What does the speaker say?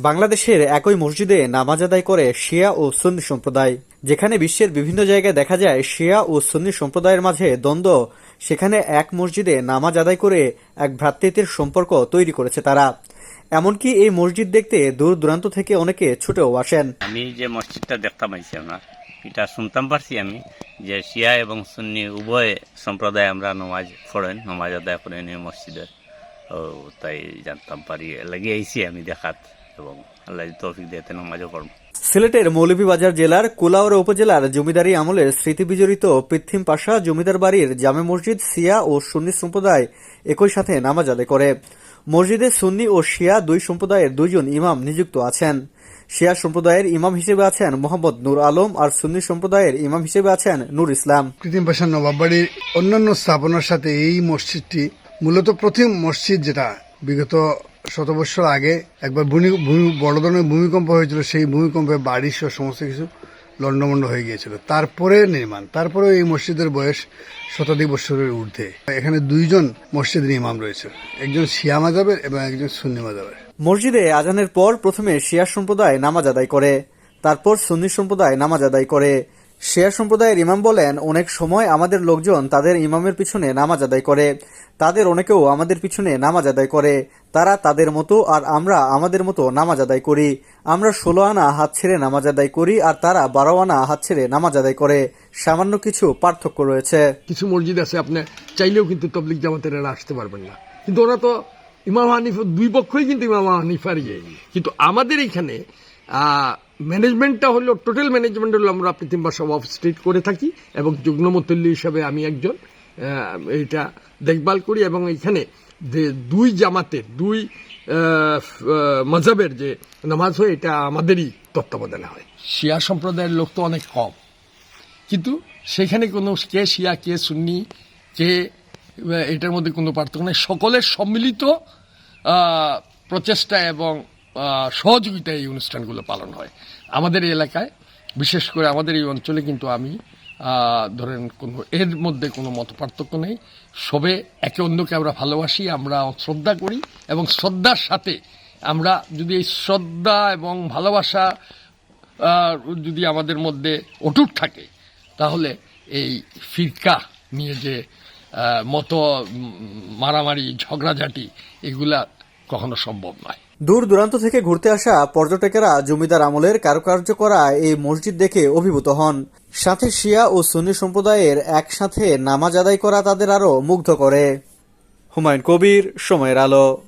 বাংলাদেশের একই মসজিদে নামাজ আদায় করে শিয়া ও সুন্নি সম্প্রদায়। যেখানে বিশ্বের বিভিন্ন জায়গায় দেখা যায় শিয়া ও সুন্নি সম্প্রদায়ের মাঝে দ্বন্দ্ব সেখানে এক মসজিদে নামাজ আদায় করে এক ভ্রাতৃত্বের সম্পর্ক তৈরি করেছে তারা। এমনকি এই মসজিদ দেখতে দূর দূরান্ত থেকে অনেকে ছুটেও আসেন। আমি যে মসজিদটা দেখতাম আমার এটা শুনতাম পারছি আমি যে শিয়া এবং সুন্নি উভয় সম্প্রদায় আমরা নমাজ পড়েন, নমাজ আদায় করেন মসজিদে। ও, তাই জানতাম পারি লাগিয়ে আইছি আমি দেখাত এবং আল্লাহ তৌফিক দিয়েতে নমাজও পড়ব। সিলেটের মৌলভীবাজার জেলার কুলাউড়া উপজেলার জমিদারি আমলের স্মৃতিবিজড়িত পৃথিম পাশা জমিদার বাড়ির জামে মসজিদ সিয়া ও সুন্নি সম্প্রদায় একই সাথে নামাজ আদায় করে। মসজিদে সুন্নি ও শিয়া দুই সম্প্রদায়ের দুইজন ইমাম নিযুক্ত আছেন। শিয়া সম্প্রদায়ের ইমাম হিসেবে আছেন মোহাম্মদ নূর আলম আর সুন্নি সম্প্রদায়ের ইমাম হিসেবে আছেন নূর ইসলাম। কৃত্রিম পাশা নবাববাড়ির অন্যান্য স্থাপনার সাথে এই মসজিদটি মূলত প্রথম মসজিদ যেটা বিগত শত বছর আগে একবার বড় ধরনের ভূমিকম্প হয়েছিল, সেই ভূমিকম্পে বাড়ি সহ সমস্ত কিছু লণ্ডমণ্ড হয়ে গিয়েছিল। তারপরে নির্মাণ, তারপরে এই মসজিদের বয়স শতাধিক বছরের ঊর্ধ্বে। এখানে দুইজন মসজিদের ইমাম রয়েছে, একজন শিয়া মাজাবের এবং একজন সুন্নি মাজাবের। মসজিদে আজানের পর প্রথমে শিয়া সম্প্রদায় নামাজ আদায় করে, তারপর সুন্নি সম্প্রদায় নামাজ আদায় করে। শিয়া সম্প্রদায়ের ইমাম বলেন, অনেক সময় আমাদের লোকজন তাদের ইমামের পিছনে নামাজ আদায় করে। তাদের অনেকেও আমাদের পিছনে নামাজ আদায় করে। তারা তাদের মতো আর আমরা আমাদের মতো নামাজ আদায় করি। আমরা ষোলো আনা হাত ছেড়ে নামাজ আদায় করি আর তারা বারো আনা হাত ছেড়ে নামাজ আদায় করে। সামান্য কিছু পার্থক্য রয়েছে। কিছু মসজিদ আছে, আপনি চাইলেও কিন্তু তবলিক জামাতের আসতে পারবেন না। কিন্তু ওরা তো ইমাম হানিফ, দুই পক্ষই কিন্তু ইমাম হানিফার ইয়ে। কিন্তু আমাদের এখানে ম্যানেজমেন্টটা হলো টোটাল ম্যানেজমেন্ট হলো আমরা পৃথিবী সব অফ স্ট্রিট করে থাকি এবং যুগ্নমতল্য হিসাবে আমি একজন। এটা দেখভাল করি এবং এখানে যে দুই জামাতের দুই মজাবের যে নামাজ হয়, এটা আমাদেরই তত্ত্বাবধানে হয়। শিয়া সম্প্রদায়ের লোক তো অনেক কম। কিন্তু সেখানে কোনো কে শিয়া, কে সুন্নি, কে এটার মধ্যে কোনো পার্থক্য নেই। সকলের সম্মিলিত প্রচেষ্টা এবং সহযোগিতায় এই অনুষ্ঠানগুলো পালন হয়। আমাদের এলাকায়, বিশেষ করে আমাদের এই অঞ্চলে কিন্তু আমি ধরেন কোনো, এর মধ্যে কোনো মত পার্থক্য নেই। সবে একে অন্যকে আমরা ভালোবাসি, আমরা শ্রদ্ধা করি এবং শ্রদ্ধার সাথে আমরা যদি এই শ্রদ্ধা এবং ভালোবাসা যদি আমাদের মধ্যে অটুট থাকে, তাহলে এই ফিরকা নিয়ে যে মতো মারামারি ঝগড়াঝাটি এগুলা কখনো সম্ভব নয়। দূর দূরান্ত থেকে ঘুরতে আসা পর্যটকেরা জমিদার আমলের কারুকার্য করা এই মসজিদ দেখে অভিভূত হন। সাথে শিয়া ও সুন্নি সম্প্রদায়ের একসাথে নামাজ আদায় করা তাদের আরও মুগ্ধ করে। হুমায়ুন কবির সময়ের আলো।